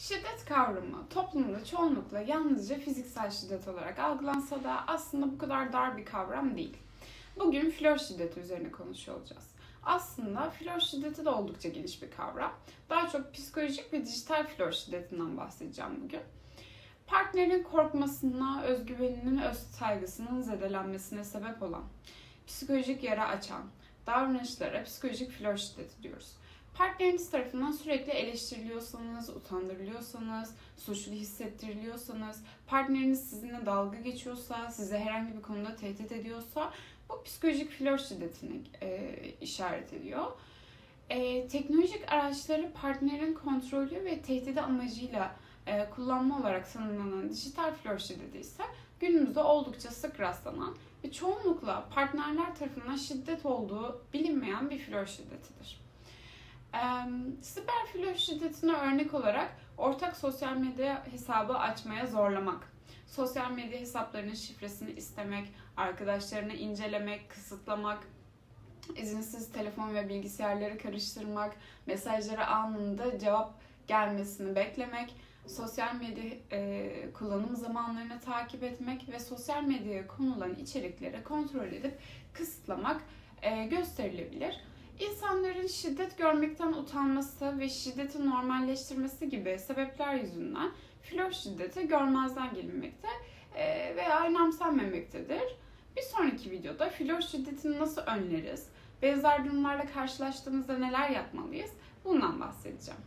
Şiddet kavramı toplumda çoğunlukla yalnızca fiziksel şiddet olarak algılansa da aslında bu kadar dar bir kavram değil. Bugün flört şiddeti üzerine konuşuyor olacağız. Aslında flört şiddeti de oldukça geniş bir kavram. Daha çok psikolojik ve dijital flört şiddetinden bahsedeceğim bugün. Partnerin korkmasına, özgüveninin, öz saygısının zedelenmesine sebep olan, psikolojik yara açan davranışlara psikolojik flört şiddeti diyoruz. Partneriniz tarafından sürekli eleştiriliyorsanız, utandırılıyorsanız, suçlu hissettiriliyorsanız, partneriniz sizinle dalga geçiyorsa, size herhangi bir konuda tehdit ediyorsa bu psikolojik flört şiddetini e, işaret ediyor. E, teknolojik araçları partnerin kontrolü ve tehdidi amacıyla e, kullanma olarak tanımlanan dijital flört şiddeti ise günümüzde oldukça sık rastlanan ve çoğunlukla partnerler tarafından şiddet olduğu bilinmeyen bir flört şiddetidir. Siber flört şiddetine örnek olarak ortak sosyal medya hesabı açmaya zorlamak, sosyal medya hesaplarının şifresini istemek, arkadaşlarını incelemek, kısıtlamak, izinsiz telefon ve bilgisayarları karıştırmak, mesajlara anında cevap gelmesini beklemek, sosyal medya e, kullanım zamanlarını takip etmek ve sosyal medyaya konulan içerikleri kontrol edip kısıtlamak e, gösterilebilir. Şiddet görmekten utanması ve şiddeti normalleştirmesi gibi sebepler yüzünden flört şiddeti görmezden gelinmekte e, veya önemsenmemektedir. Bir sonraki videoda flört şiddetini nasıl önleriz, benzer durumlarla karşılaştığımızda neler yapmalıyız bundan bahsedeceğim.